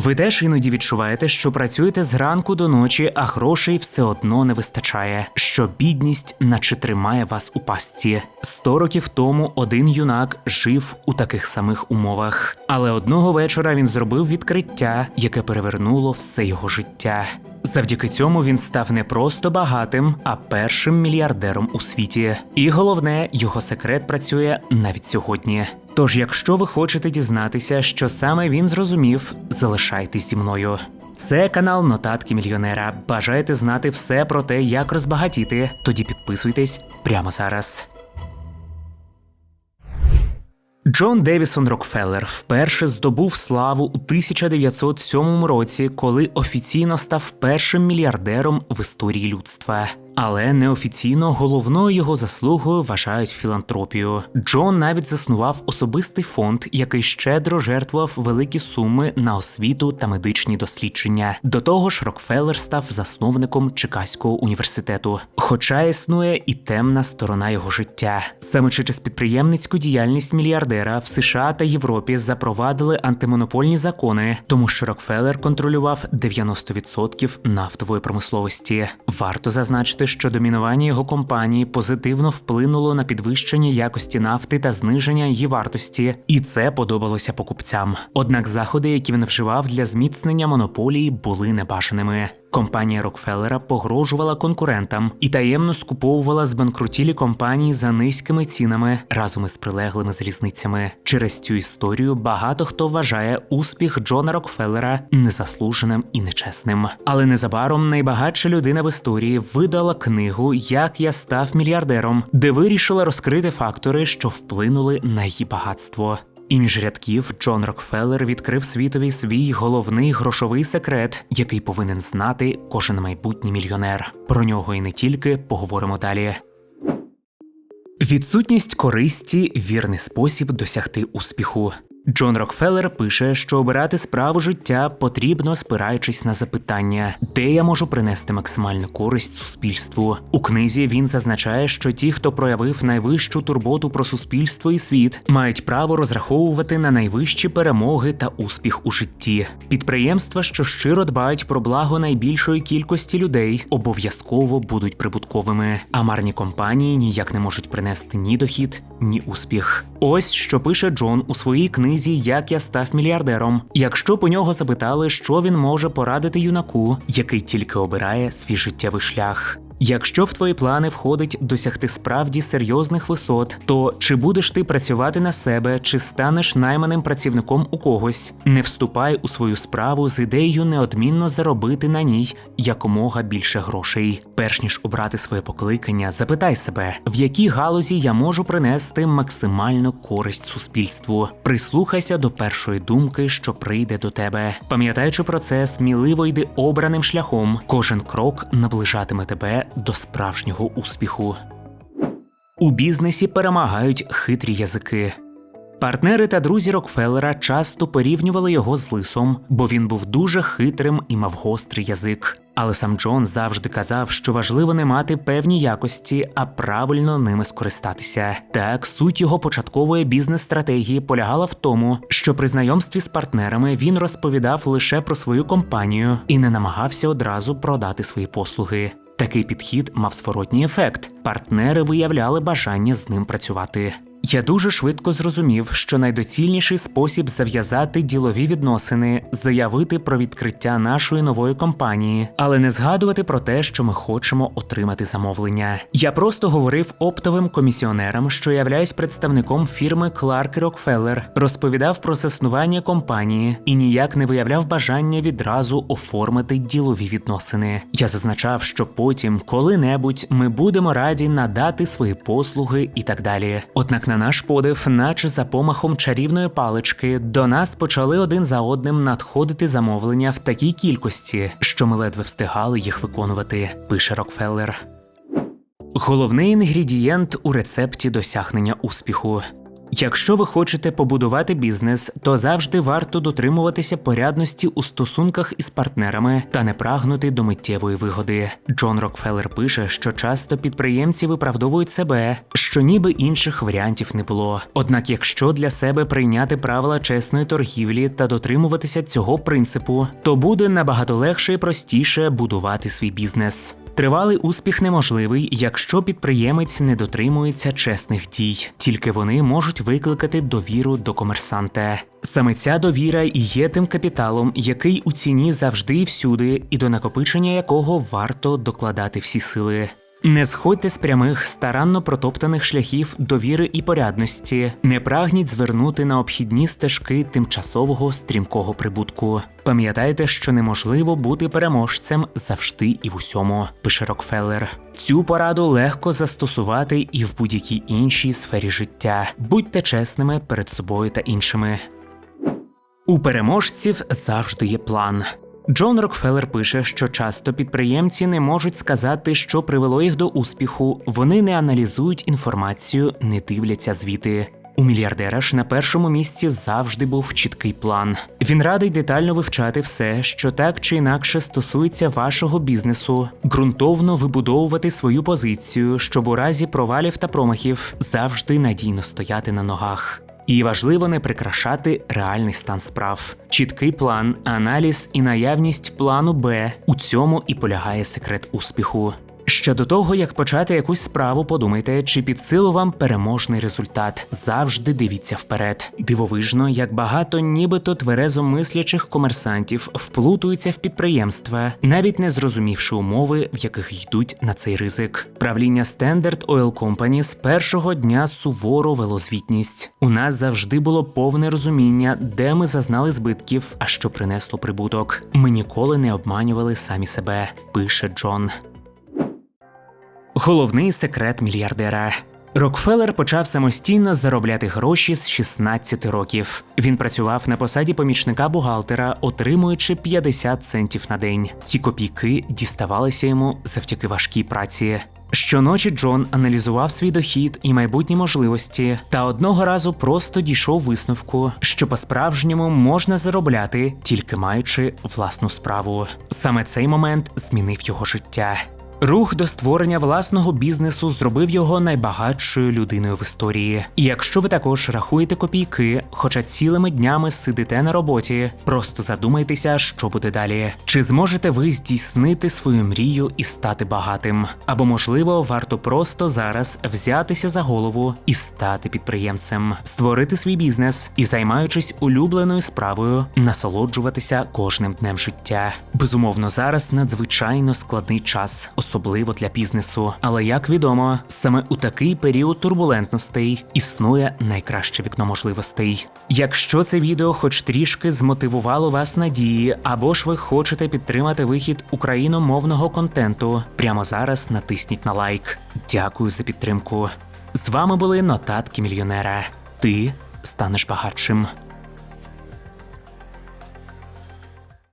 Ви теж іноді відчуваєте, що працюєте зранку до ночі, а грошей все одно не вистачає, що бідність наче тримає вас у пастці. Сто років тому один юнак жив у таких самих умовах, але одного вечора він зробив відкриття, яке перевернуло все його життя. Завдяки цьому він став не просто багатим, а першим мільярдером у світі. І головне, його секрет працює навіть сьогодні. Тож, якщо ви хочете дізнатися, що саме він зрозумів, залишайтесь зі мною. Це канал Нотатки мільйонера. Бажаєте знати все про те, як розбагатіти? Тоді підписуйтесь прямо зараз. Джон Девісон Рокфеллер вперше здобув славу у 1907 році, коли офіційно став першим мільярдером в історії людства. Але неофіційно головною його заслугою вважають філантропію. Джон навіть заснував особистий фонд, який щедро жертвував великі суми на освіту та медичні дослідження. До того ж, Рокфеллер став засновником Чикаського університету. Хоча існує і темна сторона його життя. Саме через підприємницьку діяльність мільярдера в США та Європі запровадили антимонопольні закони, тому що Рокфеллер контролював 90% нафтової промисловості. Варто зазначити, що домінування його компанії позитивно вплинуло на підвищення якості нафти та зниження її вартості, і це подобалося покупцям. Однак заходи, які він вживав для зміцнення монополії, були небажаними. Компанія Рокфеллера погрожувала конкурентам і таємно скуповувала збанкрутілі компанії за низькими цінами разом із прилеглими залізницями. Через цю історію багато хто вважає успіх Джона Рокфеллера незаслуженим і нечесним. Але незабаром найбагатша людина в історії видала книгу Як я став мільярдером, де вирішила розкрити фактори, що вплинули на її багатство. І між рядків Джон Рокфеллер відкрив світові свій головний грошовий секрет, який повинен знати кожен майбутній мільйонер. Про нього і не тільки поговоримо далі. Відсутність користі вірний спосіб досягти успіху. Джон Рокфеллер пише, що обирати справу життя потрібно спираючись на запитання, де я можу принести максимальну користь суспільству. У книзі він зазначає, що ті, хто проявив найвищу турботу про суспільство і світ, мають право розраховувати на найвищі перемоги та успіх у житті. Підприємства, що щиро дбають про благо найбільшої кількості людей, обов'язково будуть прибутковими. А марні компанії ніяк не можуть принести ні дохід, ні успіх. Ось що пише Джон у своїй книзі Як я став мільярдером. Якщо у нього запитали, що він може порадити юнаку, який тільки обирає свій життєвий шлях. Якщо в твої плани входить досягти справді серйозних висот, то чи будеш ти працювати на себе, чи станеш найманим працівником у когось, не вступай у свою справу з ідеєю неодмінно заробити на ній якомога більше грошей. Перш ніж обрати своє покликання, запитай себе, в якій галузі я можу принести максимальну користь суспільству. Прислухайся до першої думки, що прийде до тебе. Пам'ятаючи про це, сміливо йди обраним шляхом. Кожен крок наближатиме тебе до справжнього успіху. У бізнесі перемагають хитрі язики. Партнери та друзі Рокфеллера часто порівнювали його з лисом, бо він був дуже хитрим і мав гострий язик. Але сам Джон завжди казав, що важливо не мати певні якості, а правильно ними скористатися. Так, суть його початкової бізнес-стратегії полягала в тому, що при знайомстві з партнерами він розповідав лише про свою компанію і не намагався одразу продати свої послуги. Такий підхід мав зворотній ефект. Партнери виявляли бажання з ним працювати. Я дуже швидко зрозумів, що найдоцільніший спосіб зав'язати ділові відносини заявити про відкриття нашої нової компанії, але не згадувати про те, що ми хочемо отримати замовлення. Я просто говорив оптовим комісіонерам, що являюсь представником фірми Кларк Рокфеллер, розповідав про заснування компанії і ніяк не виявляв бажання відразу оформити ділові відносини. Я зазначав, що потім, коли-небудь, ми будемо раді надати свої послуги і так далі. Однак на наш подив, наче за помахом чарівної палички, до нас почали один за одним надходити замовлення в такій кількості, що ми ледве встигали їх виконувати, пише Рокфеллер. Головний інгредієнт у рецепті досягнення успіху. Якщо ви хочете побудувати бізнес, то завжди варто дотримуватися порядності у стосунках із партнерами та не прагнути до миттєвої вигоди. Джон Рокфеллер пише, що часто підприємці виправдовують себе, що ніби інших варіантів не було. Однак, якщо для себе прийняти правила чесної торгівлі та дотримуватися цього принципу, то буде набагато легше і простіше будувати свій бізнес. Тривалий успіх неможливий, якщо підприємець не дотримується чесних дій, тільки вони можуть викликати довіру до комерсанта. Саме ця довіра і є тим капіталом, який у ціні завжди і всюди, і до накопичення якого варто докладати всі сили. Не сходьте з прямих, старанно протоптаних шляхів довіри і порядності, не прагніть звернути на обхідні стежки тимчасового стрімкого прибутку. Пам'ятайте, що неможливо бути переможцем завжди і в усьому, пише Рокфеллер. Цю пораду легко застосувати і в будь-якій іншій сфері життя. Будьте чесними перед собою та іншими. У переможців завжди є план. Джон Рокфеллер пише, що часто підприємці не можуть сказати, що привело їх до успіху. Вони не аналізують інформацію, не дивляться звіти. У мільярдера ж на першому місці завжди був чіткий план. Він радить детально вивчати все, що так чи інакше стосується вашого бізнесу, ґрунтовно вибудовувати свою позицію, щоб у разі провалів та промахів завжди надійно стояти на ногах. І важливо не прикрашати реальний стан справ. Чіткий план, аналіз і наявність плану Б у цьому і полягає секрет успіху. Ще до того, як почати якусь справу, подумайте, чи під силу вам переможний результат. Завжди дивіться вперед. Дивовижно, як багато нібито тверезо мислячих комерсантів вплутуються в підприємства, навіть не зрозумівши умови, в яких йдуть на цей ризик. Правління Standard Oil Company з першого дня суворо вело звітність. У нас завжди було повне розуміння, де ми зазнали збитків, а що принесло прибуток. Ми ніколи не обманювали самі себе, пише Джон. Головний секрет мільярдера. Рокфеллер почав самостійно заробляти гроші з 16 років. Він працював на посаді помічника бухгалтера, отримуючи 50 центів на день. Ці копійки діставалися йому завдяки важкій праці. Щоночі Джон аналізував свій дохід і майбутні можливості, та одного разу просто дійшов висновку, що по-справжньому можна заробляти, тільки маючи власну справу. Саме цей момент змінив його життя. Рух до створення власного бізнесу зробив його найбагатшою людиною в історії. І якщо ви також рахуєте копійки, хоча цілими днями сидите на роботі, просто задумайтеся, що буде далі. Чи зможете ви здійснити свою мрію і стати багатим? Або можливо, варто просто зараз взятися за голову і стати підприємцем, створити свій бізнес і, займаючись улюбленою справою, насолоджуватися кожним днем життя. Безумовно, зараз надзвичайно складний час особливо для бізнесу. Але як відомо, саме у такий період турбулентностей існує найкраще вікно можливостей. Якщо це відео хоч трішки змотивувало вас надії, або ж ви хочете підтримати вихід україномовного контенту, прямо зараз натисніть на лайк. Дякую за підтримку. З вами були нотатки мільйонера. Ти станеш багатшим.